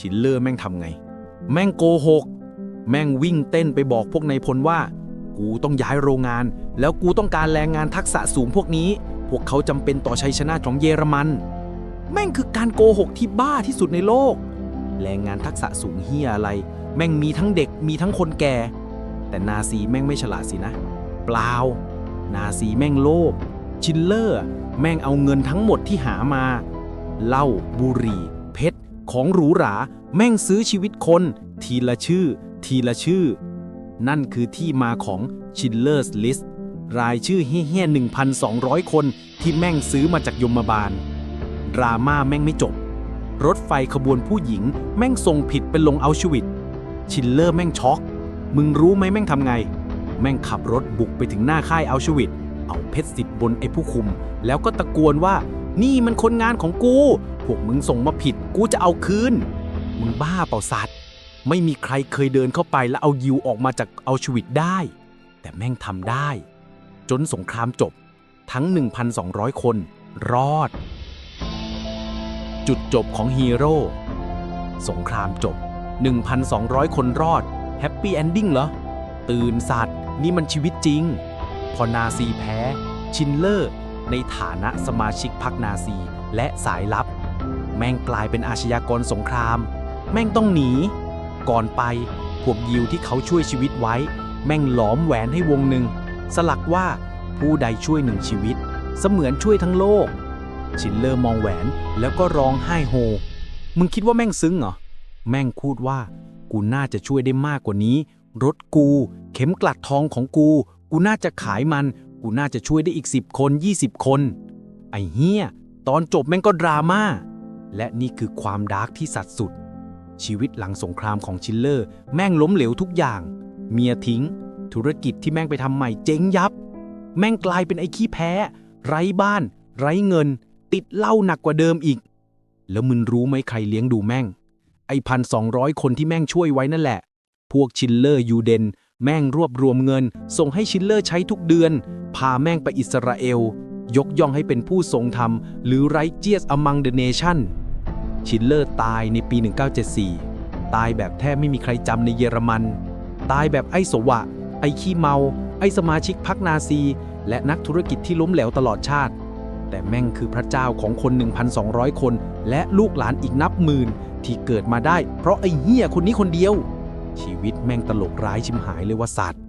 ชิลเลอร์แม่งทำไง แม่งโกหก แม่งวิ่งเต้นไปบอกพวกนายพลว่า กูต้องย้ายโรงงาน แล้วกูต้องการแรงงานทักษะสูงพวกนี้ พวกเขาจำเป็นต่อชัยชนะของเยอรมัน แม่งคือการโกหกที่บ้าที่สุดในโลก แรงงานทักษะสูงเฮียอะไร แม่งมีทั้งเด็กมีทั้งคนแก่ แต่นาซีแม่งไม่ฉลาดสินะ เปล่า นาซีแม่งโลภชิลเลอร์ แม่งเอาเงินทั้งหมดที่หามาเหล้าบุหรี่ เพชร ของหรูหรา แม่งซื้อชีวิตคน ทีละชื่อ ทีละชื่อ นั่นคือที่มาของ Schindler's List รายชื่อเฮี้ยๆ1,200 คนที่แม่งซื้อมาจากยมบาล ดราม่าแม่งไม่จบ รถไฟขบวนผู้หญิง แม่งส่งผิดเป็นลงเอาชวิต ชิลเลอร์แม่งช็อก มึงรู้ไหมแม่งทำไง แม่งขับรถบุกไปถึงหน้าค่ายเอาชวิต เอาเพชรสิบบนไอ้ผู้คุม แล้วก็ตะโกนว่า นี่มันคนงานของกู วกมึงส่งมาผิด กูจะเอาคืน มึงบ้าเปล่าสัตว์ ไม่มีใครเคยเดินเข้าไปแล้วเอายิวออกมาจากเอาชีวิตได้ แต่แม่งทำได้ จนสงครามจบ ทั้ง 1,200 คน รอด จุดจบของฮีโร่ สงครามจบ 1,200 คนรอด แฮปปี้เอนดิ้งเหรอ ตื่นสัตว์ นี่มันชีวิตจริง พอนาซีแพ้ ชินเลอร์ในฐานะสมาชิกพรรคนาซีและสายลับ แม่งกลายเป็นอาชญากรสงคราม แม่งต้องหนี ก่อนไปพวกยิวที่เขาช่วยชีวิตไว้ แม่งหลอมแหวนให้วงหนึ่ง สลักว่าผู้ใดช่วยหนึ่งชีวิต เสมือนช่วยทั้งโลก ชินเลอร์มองแหวนแล้วก็ร้องไห้โฮ มึงคิดว่าแม่งซึ้งเหรอ แม่งพูดว่า กูน่าจะช่วยได้มากกว่านี้ รถกู เข็มกลัดทองของกู กูน่าจะขายมัน กูน่าจะช่วยได้อีก10คน20คน ไอ้เฮียตอนจบแม่งก็ดราม่า และนี่คือความดาร์กที่สัตว์สุด ชีวิตหลังสงครามของชิลเลอร์ แม่งล้มเหลวทุกอย่าง เมียทิ้ง ธุรกิจที่แม่งไปทำใหม่เจ๊งยับ แม่งกลายเป็นไอ้ขี้แพ้ ไร้บ้าน ไร้เงิน ติดเหล้าหนักกว่าเดิมอีก แล้วมึงรู้ไหมใครเลี้ยงดูแม่ง ไอ้พันสองร้อยคนที่แม่งช่วยไว้นั่นแหละ พวกชิลเลอร์ยูเดน แม่งรวบรวมเงิน ส่งให้ชิลเลอร์ใช้ทุกเดือน พาแม่งไปอิสราเอลยกย่องให้เป็นผู้ทรงธรรม หรือไรเจียสอมังเดเนชั่น ชิลเลอร์ตายในปี 1974 ตายแบบแทบไม่มีใครจำในเยอรมัน ตายแบบไอ้สวะ ไอ้ขี้เมา ไอ้สมาชิกพรรคนาซี และนักธุรกิจที่ล้มเหลวตลอดชาติ แต่แม่งคือพระเจ้าของคน 1,200 คน และลูกหลานอีกนับหมื่น ที่เกิดมาได้เพราะไอ้เหี้ยคนนี้คนเดียว ชีวิตแม่งตลกร้ายชิมหายเลยว่าสัตว์